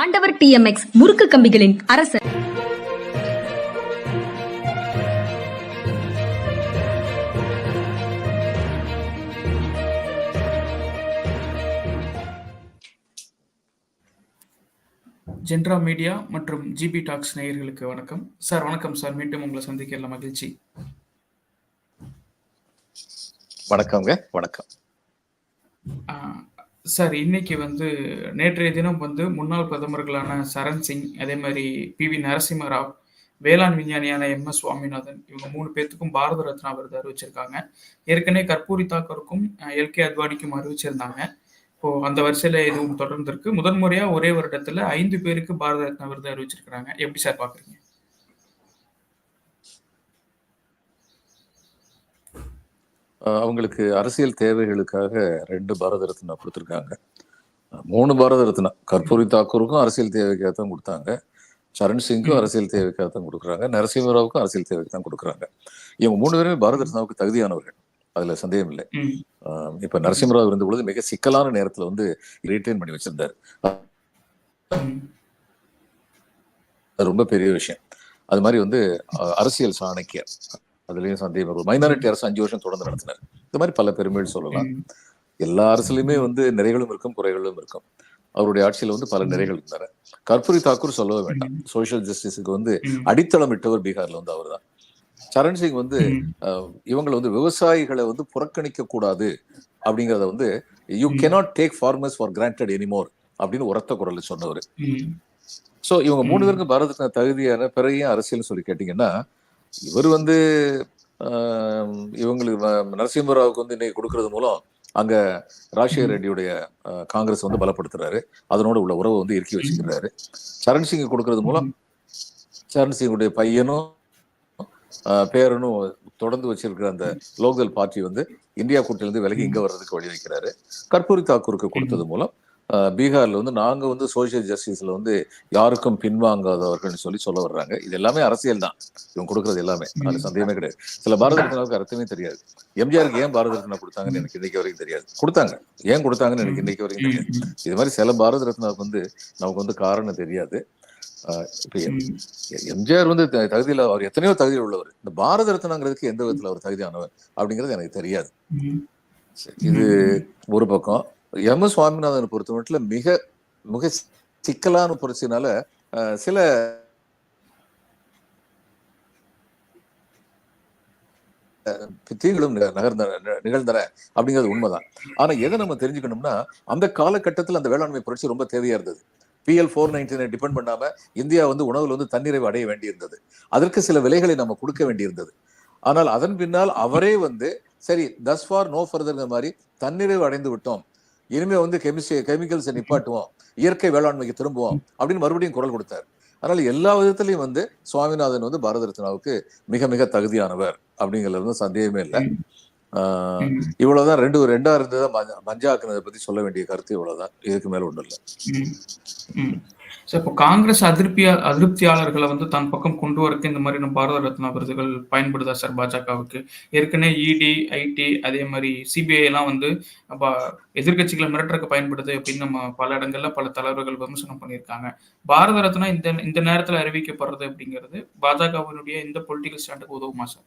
ஆண்டவர் டிஎம்எக்ஸ் முறுக்கு கம்பிகளின் அரசர். ஜென்ரா மீடியா மற்றும் ஜிபி டாக்ஸ் நேயர்களுக்கு வணக்கம். சார் வணக்கம் சார். மீண்டும் உங்களை சந்திக்கல மகிழ்ச்சி. வணக்கங்க வணக்கம். சார் இன்னைக்கு வந்து நேற்றைய தினம் வந்து முன்னாள் பிரதமர்களான சரண் சிங் அதே மாதிரி பி. வி. நரசிம்மராவ் வேளாண் விஞ்ஞானியான எம். எஸ். சுவாமிநாதன் இவங்க மூணு பேர்த்துக்கும் பாரத ரத்னா விருது அறிவிச்சிருக்காங்க. ஏற்கனவே கற்பூரி தாக்கருக்கும் எல். கே. அத்வானிக்கும் அறிவிச்சிருந்தாங்க. இப்போ அந்த வரிசையில இதுவும் தொடர்ந்து இருக்கு முதன்முறையா ஒரே வருடத்துல ஐந்து பேருக்கு பாரத ரத்னா விருது அறிவிச்சிருக்கிறாங்க. எப்படி சார் பாக்குறீங்க? அவங்களுக்கு அரசியல் தேவைகளுக்காக ரெண்டு பாரத ரத்னா கொடுத்துருக்காங்க. மூணு பாரத ரத்னா. கற்பூரி தாக்கூருக்கும் அரசியல் தேவைக்காக தான் கொடுத்தாங்க. சரண் சிங்க்கும் ம். அரசியல் தேவைக்காக தான் கொடுக்குறாங்க. நரசிம்மராவுக்கும் அரசியல் தேவைக்கு தான் கொடுக்குறாங்க. இவங்க மூணு பேருமே பாரத ரத்னாவுக்கு தகுதியானவர்கள். அதுல சந்தேகம் இல்லை. இப்ப நரசிம்மராவ் இருந்த பொழுது மிக சிக்கலான நேரத்துல வந்து ரீட்டைன் பண்ணி வச்சிருந்தாரு. ரொம்ப பெரிய விஷயம். அது மாதிரி வந்து அரசியல் சாணக்கியர். அதுலயும் சந்தேகம் ஒரு மைனாரிட்டி அரசு அஞ்சு வருஷம் தொடர்ந்து நடத்தினார். இந்த மாதிரி பல பெருமைகள் சொல்லலாம். எல்லா அரசுலயுமே வந்து நிறைகளும் இருக்கும் குறைகளும் இருக்கும். அவருடைய ஆட்சியில வந்து பல நிறைகள் இருந்தன கற்பூரி தாக்கூர் சொல்லவே வேண்டாம். சோஷியல் ஜஸ்டிஸுக்கு வந்து அடித்தளம் இட்டவர் பீகார்ல வந்து அவர்தான் சரண் சிங் வந்து இவங்களை வந்து விவசாயிகளை வந்து புறக்கணிக்க கூடாது அப்படிங்கறத வந்து you cannot take farmers for granted anymore அப்படின்னு உரத்த குரல்ல சொன்னவர். சோ இவங்க மூணு. பேருக்கும் பாரத தகுதியான பிறகு அரசியல் சொல்லி கேட்டீங்கன்னா இவர் வந்து இவங்களுக்கு நரசிம்மராவுக்கு வந்து இன்னைக்கு கொடுக்கறது மூலம் அங்க ராஜசேகர. ரெட்டியுடைய காங்கிரஸ் வந்து பலப்படுத்துறாரு. அதனோட உள்ள உறவை வந்து இறுக்கி வச்சுக்கிறாரு. சரண் சிங் கொடுக்கறது மூலம் சரண் சிங்குடைய பையனும் பேரனும் தொடர்ந்து வச்சிருக்கிற அந்த லோக்தல் பார்ட்டி வந்து இந்தியா கூட்டிலிருந்து விலகி இங்க வர்றதுக்கு வழி வைக்கிறாரு. கற்பூரி தாக்கூருக்கு கொடுத்தது மூலம் பீகார்ல வந்து நாங்க வந்து சோசியல் ஜஸ்டிஸ்ல வந்து யாருக்கும் பின்வாங்காதவர்கள்னு சொல்லி சொல்ல வர்றாங்க. இது எல்லாமே அரசியல் தான். இவங்க கொடுக்கறது எல்லாமே. அதுல சந்தேகமே கிடையாது. சில பாரத ரத்னாவுக்கு அர்த்தமே தெரியாது. எம்ஜிஆருக்கு ஏன் பாரத ரத்னா கொடுத்தாங்கன்னு எனக்கு இன்னைக்கு வரைக்கும் தெரியாது. கொடுத்தாங்க. ஏன் கொடுத்தாங்கன்னு எனக்கு இன்னைக்கு வரைக்கும் தெரியாது. இது மாதிரி சில பாரத ரத்னாவுக்கு வந்து நமக்கு வந்து காரணம் தெரியாது. ஆஹ் இப்ப எம்- எம்ஜிஆர் வந்து தகுதியில அவர் எத்தனையோ தகுதியில் உள்ளவர். இந்த பாரத ரத்னாங்கிறதுக்கு எந்த விதத்துல அவர் தகுதியானவர் அப்படிங்கிறது எனக்கு தெரியாது. இது ஒரு பக்கம். எம். எஸ். சுவாமிநாதனை பொறுத்த மட்டும் மிக மிக சிக்கலான புரட்சினால சில தீங்களும் நகர்ந்த நிகழ்ந்தன அப்படிங்கிறது உண்மைதான். ஆனா எதை நம்ம தெரிஞ்சுக்கணும்னா அந்த காலகட்டத்தில் அந்த வேளாண்மை புரட்சி ரொம்ப தேவையா இருந்தது. பிஎல் ஃபோர் நைன்டீனை டிபெண்ட் பண்ணாம இந்தியா வந்து உணவுல வந்து தன்னிறைவு அடைய வேண்டியிருந்தது. அதற்கு சில விலைகளை நம்ம கொடுக்க வேண்டியிருந்தது. ஆனால் அதன் பின்னால் அவரே வந்து சரி தஸ் ஃபார் நோ ஃபர்தர்ங்கிற மாதிரி தன்னிறைவு அடைந்து விட்டோம். இனிமே வந்து கெமிஸ்ட்ரி கெமிக்கல்ஸை நிப்பாட்டுவோம். இயற்கை வேளாண்மைக்கு திரும்புவோம் அப்படின்னு மறுபடியும் குரல் கொடுத்தார். அதனால எல்லா விதத்திலையும் வந்து சுவாமிநாதன் வந்து பாரத ரத்னாவுக்கு மிக மிக தகுதியானவர் அப்படிங்கிறது வந்து சந்தேகமே இல்லை. ஆஹ் இவ்வளவுதான் ரெண்டு ரெண்டா இருந்ததை மஞ்ச- மஞ்சாக்குனதை பத்தி சொல்ல வேண்டிய கருத்து இவ்வளவுதான். இதுக்கு மேல ஒண்ணும் இல்லை. சார் இப்போ காங்கிரஸ் அதிருப்தியா அதிருப்தியாளர்களை வந்து தன் பக்கம் கொண்டு வரக்கு இந்த மாதிரி நம்ம பாரத ரத்னா விருதுகள் பயன்படுதா சார் பாஜகவுக்கு? ஏற்கனவே இடி ஐடி அதே மாதிரி சிபிஐ எல்லாம் வந்து எதிர்கட்சிகளை எதிர்க்கட்சிகளை மிரட்டுறதுக்கு பயன்படுது அப்படின்னு நம்ம பல இடங்கள்ல பல தலைவர்கள் விமர்சனம் பண்ணியிருக்காங்க. பாரத ரத்னா இந்த இந்த நேரத்துல அறிவிக்கப்படுறது அப்படிங்கிறது பாஜகவினுடைய இந்த பொலிட்டிக்கல் ஸ்டாண்டுக்கு உதவுமா சார்?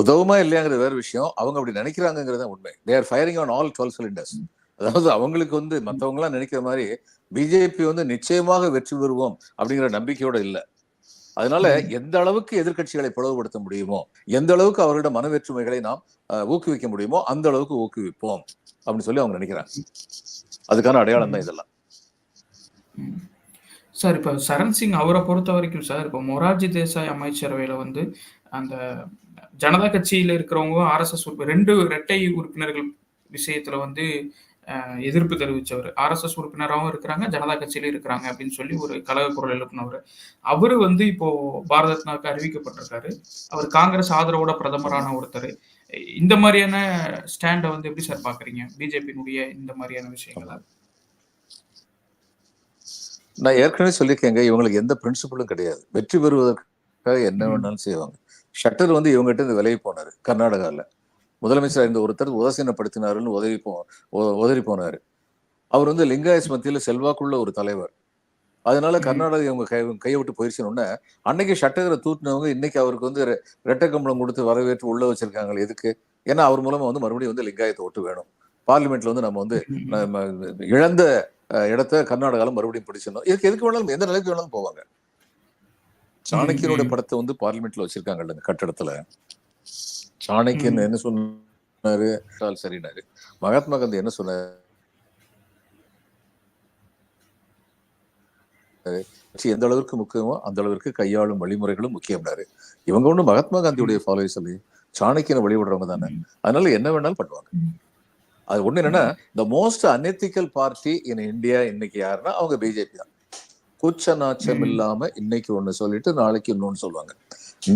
உதவுமா இல்லையாங்கிறது வேற விஷயம். அவங்க அப்படி நினைக்கிறாங்கிறது உண்மை. They're firing on all twelve cylinders அதாவது அவங்களுக்கு வந்து மத்தவங்க எல்லாம் நினைக்கிற மாதிரி பிஜேபி வந்து நிச்சயமாக வெற்றி பெறுவோம் அப்படிங்கிற நம்பிக்கையோட இல்ல. அதனால எந்த அளவுக்கு எதிர்க்கட்சிகளை பிளவுபடுத்த முடியுமோ எந்த அளவுக்கு அவர்களோட மனவேற்றுமைகளை நாம் ஊக்குவிக்க முடியுமோ அந்த அளவுக்கு ஊக்குவிப்போம் அப்படின்னு சொல்லி அவங்க நினைக்கிறாங்க. அதுக்கான அடையாளம் தான் இதெல்லாம். சார் இப்போ சரண் சிங் அவரை பொறுத்த வரைக்கும் சார் இப்போ மொரார்ஜி தேசாய் அமைச்சரவையில் வந்து அந்த ஜனதா கட்சியில் இருக்கிறவங்க ஆர்எஸ்எஸ் ரெண்டு இரட்டை உறுப்பினர்கள் விஷயத்துல வந்து எதிர்ப்பு தெரிவிச்சவர். ஆர்எஸ்எஸ் உறுப்பினராகவும் இருக்கிறாங்க ஜனதா கட்சியிலும் இருக்கிறாங்க அப்படின்னு சொல்லி ஒரு கலக குரல் எழுப்பினவர். அவரு வந்து இப்போ பாரத ரத்னாவுக்கு அறிவிக்கப்பட்டிருக்காரு. அவர் காங்கிரஸ் ஆதரவோட பிரதமரான ஒருத்தர். இந்த மாதிரியான ஸ்டாண்டை வந்து எப்படி சார் பாக்குறீங்க? பிஜேபியினுடைய இந்த மாதிரியான விஷயங்களை. நான் ஏற்கனவே சொல்லியிருக்கேங்க இவங்களுக்கு எந்த பிரின்சிபலும் கிடையாது. வெற்றி பெறுவதற்காக என்ன. வேணாலும் செய்வாங்க. ஷட்டர் வந்து இவங்ககிட்ட இருந்து விலகி போனாரு கர்நாடகால. முதலமைச்சர் இருந்த ஒருத்தர் உதாசீனப்படுத்தினாருன்னு உதவி போ உதறி போனாரு. அவர் வந்து லிங்காயஸ் மத்தியில செல்வாக்குள்ள ஒரு தலைவர். அதனால. கர்நாடகா அவங்க கை கையை விட்டு போயிருச்சுன்னு அன்னைக்கு சட்டகரை தூட்டினவங்க இன்னைக்கு அவருக்கு வந்து ரெட்டை கம்பளம் கொடுத்து வரவேற்று உள்ள வச்சிருக்காங்க எதுக்கு? ஏன்னா அவர் மூலமா வந்து மறுபடியும் வந்து லிங்காயத்தை ஓட்டு வேணும். பார்லிமெண்ட்ல வந்து நம்ம வந்து இழந்த இடத்த கர்நாடகால மறுபடியும் பிடிச்சிடணும். இதுக்கு எதுக்கு வேணாலும் எந்த நிலைக்கு வேணாலும் போவாங்க. சாணக்கியனுடைய ம். படத்தை வந்து பார்லிமெண்ட்ல வச்சிருக்காங்க இல்லைங்க கட்டடத்துல. சாணக்கியன். என்ன சொன்னாரு? "ஆல் சரினாரு. மகாத்மா காந்தி என்ன சொன்னாரு? எந்த அளவிற்கு முக்கியமோ அந்த அளவிற்கு கையாளும் வழிமுறைகளும் முக்கியம்னாரு. இவங்க ஒண்ணு மகாத்மா காந்தியுடைய ஃபாலோவர்ஸ் சொல்லி சாணக்கியனை வழிபடுறவங்க தானே. அதனால என்ன வேணாலும் பண்ணுவாங்க. அது ஒண்ணு என்னன்னா the most unethical party in India இன்னைக்கு யாருன்னா அவங்க பிஜேபி தான். கூச்ச நாச்சம். இல்லாம இன்னைக்கு ஒண்ணு சொல்லிட்டு நாளைக்கு இன்னொன்னு சொல்லுவாங்க.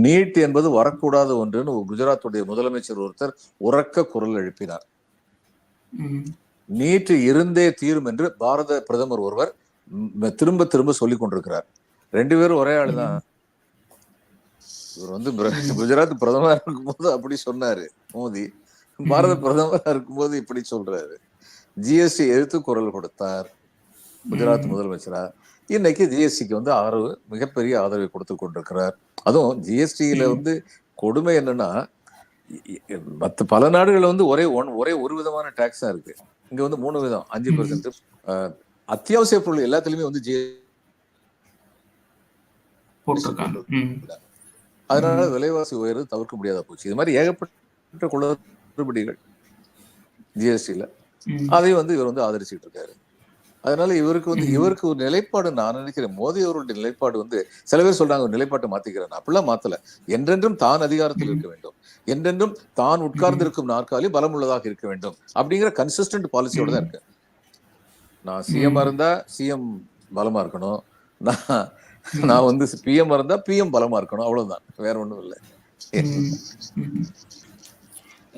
நீட் என்பது வரக்கூடாத ஒன்றுன்னு குஜராத்துடைய முதலமைச்சர் ஒருத்தர் உறக்க குரல் எழுப்பினார். நீட் இருந்தே தீரும் என்று பாரத பிரதமர் ஒருவர் திரும்ப திரும்ப சொல்லிக் கொண்டிருக்கிறார். ரெண்டு பேரும் ஒரே ஆளு தான். இவர் வந்து குஜராத் பிரதமரா இருக்கும்போது அப்படி சொன்னாரு மோடி பாரத பிரதமரா இருக்கும்போது இப்படி சொல்றாரு. ஜிஎஸ்டி எதிர்த்து குரல் கொடுத்தார். குஜராத். முதலமைச்சரா? இன்னைக்கு ஜிஎஸ்டிக்கு வந்து ஆதரவு மிகப்பெரிய ஆதரவை கொடுத்து கொண்டிருக்கிறார். அதுவும் ஜிஎஸ்டியில. வந்து கொடுமை என்னன்னா மத்த பல நாடுகள்ல வந்து ஒரே ஒன் ஒரே ஒரு விதமான டாக்ஸ் தான் இருக்கு. இங்க வந்து மூணு விதம் அஞ்சு. பெர்சென்ட் அத்தியாவசிய பொருள் எல்லாத்துலயுமே வந்து ஜி. அதனால விலைவாசி உயர்வு தவிர்க்க முடியாத போச்சு. இது மாதிரி ஏகப்பட்ட குளறுபடிகள் ஜிஎஸ்டில ம். அதையும் வந்து இவர் வந்து ஆதரிச்சுட்டு இருக்காரு. அதனால இவருக்கு வந்து. இவருக்கு ஒரு நிலைப்பாடு நான் நினைக்கிறேன். மோடி அவருடைய நிலைப்பாடு வந்து சில பேர் சொல்றாங்க ஒரு நிலைப்பாட்டை மாத்திக்கிறேன் அப்படிலாம் மாத்தல. என்றென்றும் தான் அதிகாரத்தில் இருக்க வேண்டும். என்றென்றும் தான் உட்கார்ந்திருக்கும் நாற்காலி பலம் உள்ளதாக இருக்க வேண்டும். அப்படிங்கிற கன்சிஸ்டன்ட் பாலிசியோட தான் இருக்கு. நான் சிஎம் இருந்தா சிஎம் பலமா இருக்கணும். நான் நான் வந்து பிஎம் இருந்தா பிஎம் பலமா இருக்கணும். அவ்வளவுதான். வேற ஒண்ணும் இல்லை.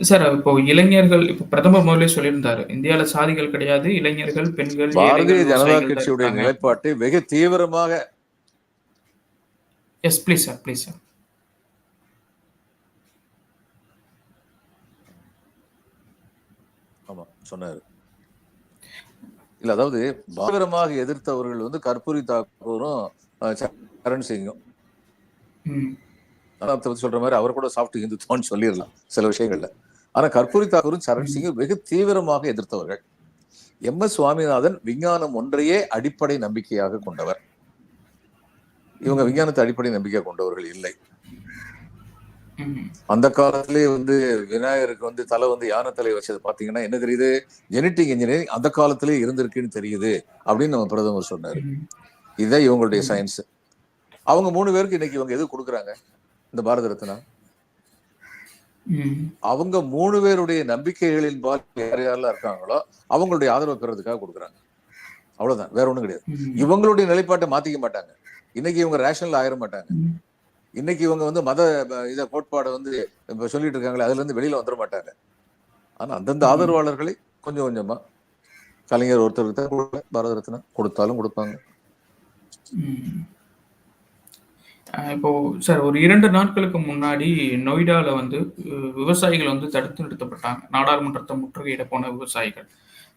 சார் இப்போ இளைஞர்கள் இப்போ பிரதமர் முதலே சொல்லியிருந்தாரு இந்தியால சாதிகள் கிடையாது இளைஞர்கள் பெண்கள் பாரதிய ஜனதா கட்சியுடைய. நிலைப்பாட்டை வெகு தீவிரமாக yes please sir please sir ஆமா சொன்னாரு. இல்ல அதாவது தீவிரமாக எதிர்த்தவர்கள் வந்து கற்பூரி தாக்கூரும் சரண் சிங்கும். சொல்ற மாதிரி அவர் கூட சாப்பிட்டு இந்துத்துவம்னு சொல்லிடலாம் சில விஷயங்கள்ல. ஆனா கற்பூரி தாக்கூரும் சரண் சிங்கும் வெகு தீவிரமாக எதிர்த்தவர்கள். எம் எஸ் சுவாமிநாதன் விஞ்ஞானம் ஒன்றையே அடிப்படை நம்பிக்கையாக கொண்டவர். இவங்க விஞ்ஞானத்தை அடிப்படை நம்பிக்கை கொண்டவர்கள் இல்லை. அந்த காலத்திலே வந்து விநாயகருக்கு வந்து தலை வந்து யானை தலை வச்சது பாத்தீங்கன்னா என்ன தெரியுது? ஜெனட்டிக் இன்ஜினியரிங் அந்த காலத்திலே இருந்திருக்குன்னு தெரியுது அப்படின்னு நம்ம பிரதமர் சொன்னாரு. இதுதான் இவங்களுடைய சயின்ஸ் அவங்க மூணு பேருக்கு இன்னைக்கு இவங்க எது கொடுக்குறாங்க? இந்த பாரத ரத்னா? அவங்க மூணு பேருடைய நம்பிக்கைகளின் பால் யார் யாரெல்லாம் இருக்காங்களோ அவங்களுடைய ஆதரவு பெறதுக்காக கொடுக்குறாங்க அவ்வளவுதான் வேற ஒண்ணும் கிடையாது. இவங்களுடைய நிலைப்பாட்டை மாத்திக்க மாட்டாங்க இன்னைக்கு இவங்க ரேஷனல் ஆயிர மாட்டாங்க. இன்னைக்கு இவங்க வந்து மத இத கோட்பாடை வந்து இப்ப சொல்லிட்டு இருக்காங்களே அதுல இருந்து வெளியில வந்துட மாட்டாங்க ஆனா அந்தந்த. ஆதரவாளர்களை கொஞ்சம் கொஞ்சமா கலைஞர் ஒருத்தருக்கு தான் பாரத ரத்னா கொடுத்தாலும் கொடுப்பாங்க. அஹ் இப்போ சார் ஒரு இரண்டு நாட்களுக்கு முன்னாடி நொய்டால வந்து அஹ், விவசாயிகள் வந்து தடுத்து நிறுத்தப்பட்டாங்க. நாடாளுமன்றத்தை முற்றுகையிட போன விவசாயிகள்.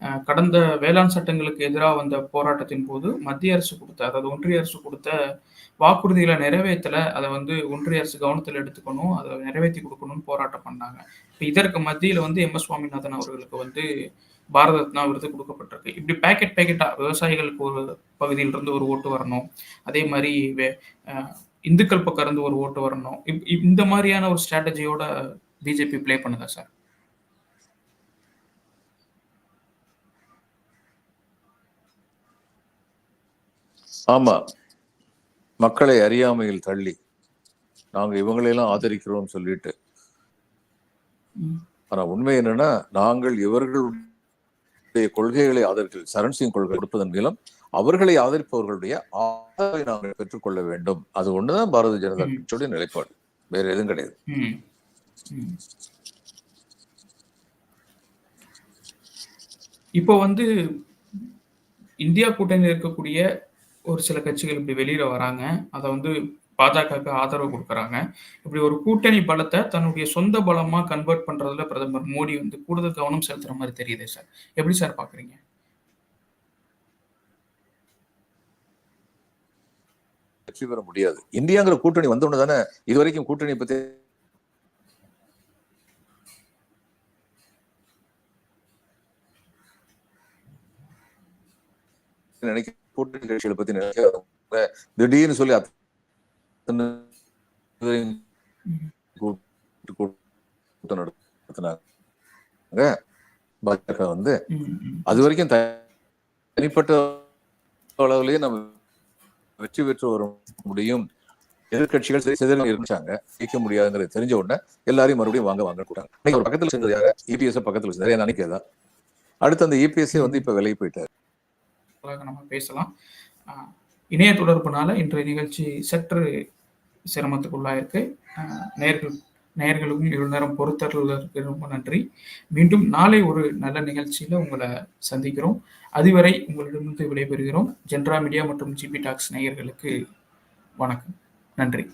அஹ், கடந்த வேளாண் சட்டங்களுக்கு எதிராக வந்த போராட்டத்தின் போது மத்திய அரசு கொடுத்த அதாவது ஒன்றிய அரசு கொடுத்த வாக்குறுதிகளை நிறைவேற்றல. அதை வந்து ஒன்றிய அரசு கவனத்தில் எடுத்துக்கணும். அதை நிறைவேற்றி கொடுக்கணும்னு போராட்டம் பண்ணாங்க. இப்போ இதற்கு மத்தியில் வந்து எம். எஸ். சுவாமிநாதன் அவர்களுக்கு வந்து பாரத ரத்னா விருது கொடுக்கப்பட்டிருக்கு. இப்படி பேக்கெட் பேக்கெட்டாக விவசாயிகளுக்கு ஒரு பகுதியிலிருந்து ஒரு ஓட்டு வரணும். அதே மாதிரி வே- இந்துக்கள் பக்கம் இருந்து ஒரு ஓட்டு வரணும். இந்த மாதிரியான ஒரு ஸ்ட்ராட்டஜியோட பிஜேபி ப்ளே பண்ணுதா சார் ஆமா. மக்களை அறியாமையில் தள்ளி. நாங்க இவங்களையெல்லாம் ஆதரிக்கிறோம் சொல்லிட்டு. ஆனா உண்மை என்னன்னா நாங்கள் இவர்களுடைய கொள்கைகளை ஆதரிக்க சரண் சிங் கொள்கை கொடுப்பதன் மூலம் அவர்களை ஆதரிப்பவர்களுடைய ஆதரவை நாங்கள் பெற்றுக்கொள்ள வேண்டும். அது ஒண்ணுதான் பாரதிய ஜனதா. கட்சியுடைய நிலைப்பாடு. வேற எதுவும் கிடையாது. இப்போ வந்து இந்தியா கூட்டணியில் இருக்கக்கூடிய ஒரு சில கட்சிகள் இப்படி வெளியில வராங்க. அதை வந்து பாஜகவுக்கு ஆதரவு கொடுக்குறாங்க. இப்படி ஒரு கூட்டணி பலத்தை தன்னுடைய சொந்த பலமா கன்வெர்ட் பண்றதுல பிரதமர் மோடி வந்து கூடுதல் கவனம் செலுத்துற மாதிரி தெரியுது சார். எப்படி சார் பாக்குறீங்க? வெற்றி பெற முடியாது இந்தியாங்கிற கூட்டணி வந்தோன்னு தானே இது வரைக்கும் கூட்டணி பத்தி நினைக்க கூட்டணி கட்சிகளை பத்தி நினைக்க திடீர்னு சொல்லி கூட்டம் நடத்தினாங்க பாஜக வந்து. அது வரைக்கும் தனிப்பட்ட அளவுலயே நம்ம வெற்றி பெற்று வர முடியும். எதிர்கட்சிகள் சரி சிதறல் இருந்துச்சாங்க ஜெயிக்க முடியாதுங்கிறது தெரிஞ்ச உடனே எல்லாரையும் மறுபடியும் வாங்க வாங்க கூட்டாங்க இன்னைக்கு ஒரு பக்கத்தில் செஞ்சது யாரு இபிஎஸ் பக்கத்தில் செஞ்சாரு என் நினைக்கிறதா அடுத்து அந்த இபிஎஸ்ஏ வந்து இப்போ விலகி போயிட்டாரு. நம்ம பேசலாம். இணைய தொடர்புனால இன்றைய நிகழ்ச்சி சற்று சிரமத்துக்குள்ளாயிருக்கு. நேர்கள் நேயர்களுக்கும் இவ்வளோ நேரம் பொறுத்தருக்கு ரொம்ப நன்றி. மீண்டும் நாளை ஒரு நல்ல நிகழ்ச்சியில் உங்களை சந்திக்கிறோம். அதுவரை உங்களிடமிருந்து விடைபெறுகிறோம். ஜென்ரா மீடியா மற்றும் ஜிபி டாக்ஸ் நேயர்களுக்கு வணக்கம். நன்றி.